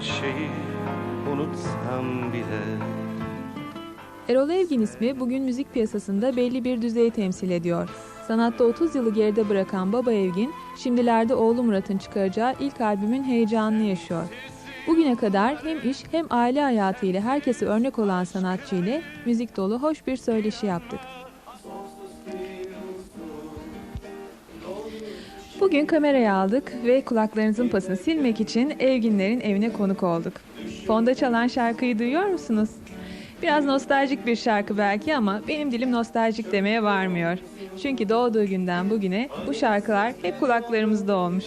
şeyi unutsam bile Erol Evgin ismi bugün müzik piyasasında belli bir düzeyi temsil ediyor. Sanatta 30 yılı geride bırakan Baba Evgin, şimdilerde oğlu Murat'ın çıkaracağı ilk albümün heyecanını yaşıyor. Bugüne kadar hem iş hem aile hayatı ile herkese örnek olan sanatçı ile müzik dolu hoş bir söyleşi yaptık. Bugün kameraya aldık ve kulaklarınızın pasını silmek için Evginlerin evine konuk olduk. Fonda çalan şarkıyı duyuyor musunuz? Biraz nostaljik bir şarkı belki ama benim dilim nostaljik demeye varmıyor. Çünkü doğduğu günden bugüne bu şarkılar hep kulaklarımızda olmuş.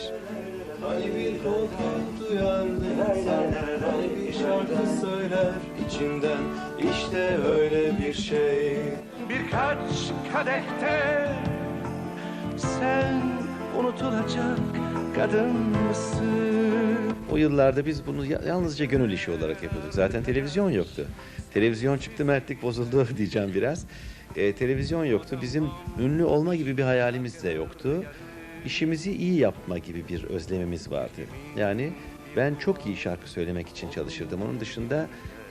Hani bir korku duyar neler Hani bir şarkı söyler içimden İşte öyle bir şey Birkaç kadehte sen unutulacak kadın mısın? O yıllarda biz bunu ya- yalnızca gönül işi olarak yapıyorduk. Zaten televizyon yoktu. Televizyon çıktı mertlik bozuldu diyeceğim biraz. Ee, televizyon yoktu. Bizim ünlü olma gibi bir hayalimiz de yoktu. İşimizi iyi yapma gibi bir özlemimiz vardı. Yani ben çok iyi şarkı söylemek için çalışırdım. Onun dışında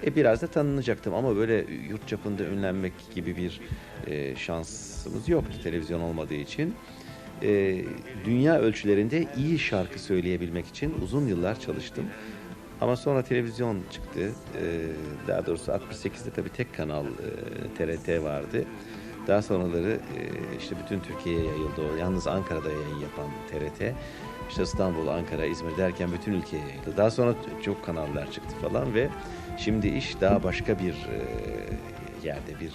e, biraz da tanınacaktım ama böyle yurt çapında ünlenmek gibi bir e, şansımız yoktu televizyon olmadığı için. E, dünya ölçülerinde iyi şarkı söyleyebilmek için uzun yıllar çalıştım. Ama sonra televizyon çıktı. E, daha doğrusu 68'de tabii tek kanal e, TRT vardı. Daha sonraları e, işte bütün Türkiye'ye yayıldı o. Yalnız Ankara'da yayın yapan TRT. İşte İstanbul, Ankara, İzmir derken bütün ülkeye yayıldı. Daha sonra çok kanallar çıktı falan ve şimdi iş daha başka bir e, yerde bir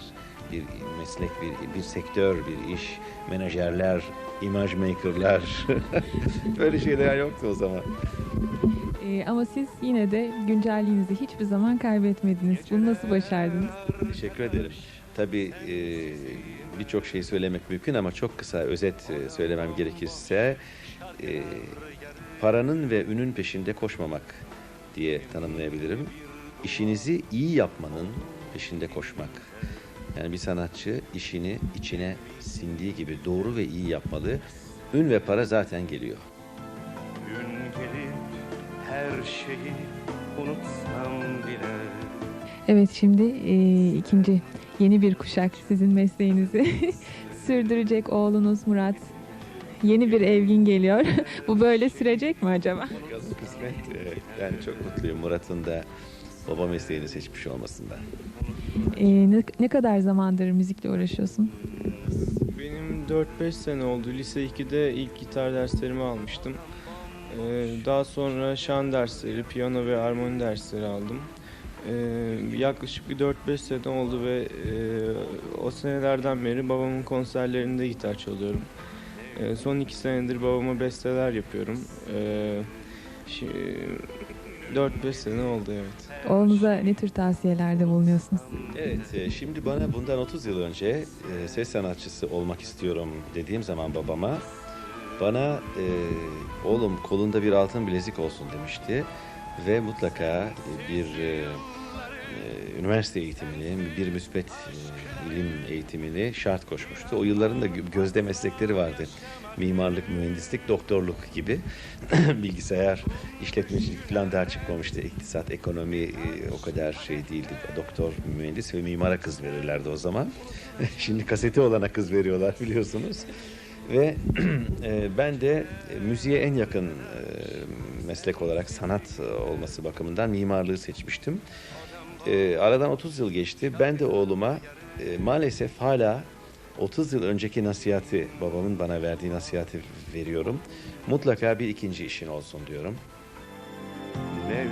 bir meslek, bir, bir sektör, bir iş, menajerler, imaj makerlar. Böyle şeyler yoktu o zaman. Ee, ama siz yine de güncelliğinizi hiçbir zaman kaybetmediniz. Bunu nasıl başardınız? Teşekkür ederim. Tabii e, birçok şey söylemek mümkün ama çok kısa özet e, söylemem gerekirse e, paranın ve ünün peşinde koşmamak diye tanımlayabilirim. İşinizi iyi yapmanın peşinde koşmak. Yani bir sanatçı işini içine sindiği gibi doğru ve iyi yapmalı. Ün ve para zaten geliyor. Gün gelir her şeyi unutsam bile Evet şimdi e, ikinci yeni bir kuşak sizin mesleğinizi sürdürecek oğlunuz Murat. Yeni bir Evgin geliyor. Bu böyle sürecek mi acaba? Kısmet. Yani çok mutluyum Murat'ın da baba mesleğini seçmiş olmasından. E, ne, ne kadar zamandır müzikle uğraşıyorsun? Benim 4-5 sene oldu. Lise 2'de ilk gitar derslerimi almıştım. Ee, Daha sonra şan dersleri, piyano ve armoni dersleri aldım. Ee, Yaklaşık bir 4-5 sene oldu ve e, o senelerden beri babamın konserlerinde gitar çalıyorum. Ee, Son 2 senedir babama besteler yapıyorum. Ee, şi- 4-5 sene oldu evet. Oğlunuza ne tür tavsiyelerde bulunuyorsunuz? Evet, e, şimdi bana bundan 30 yıl önce e, ses sanatçısı olmak istiyorum dediğim zaman babama bana e, oğlum kolunda bir altın bilezik olsun demişti ve mutlaka bir e, üniversite eğitimini, bir müspet e, ilim eğitimini şart koşmuştu. O yılların da gö- gözde meslekleri vardı. Mimarlık, mühendislik, doktorluk gibi. Bilgisayar, işletmecilik falan daha çıkmamıştı. İktisat, ekonomi e, o kadar şey değildi. Doktor, mühendis ve mimara kız verirlerdi o zaman. Şimdi kaseti olana kız veriyorlar biliyorsunuz. Ve e, ben de müziğe en yakın meslek olarak sanat olması bakımından mimarlığı seçmiştim. E, aradan 30 yıl geçti. Ben de oğluma e, maalesef hala 30 yıl önceki nasihati, babamın bana verdiği nasihati veriyorum. Mutlaka bir ikinci işin olsun diyorum. Ne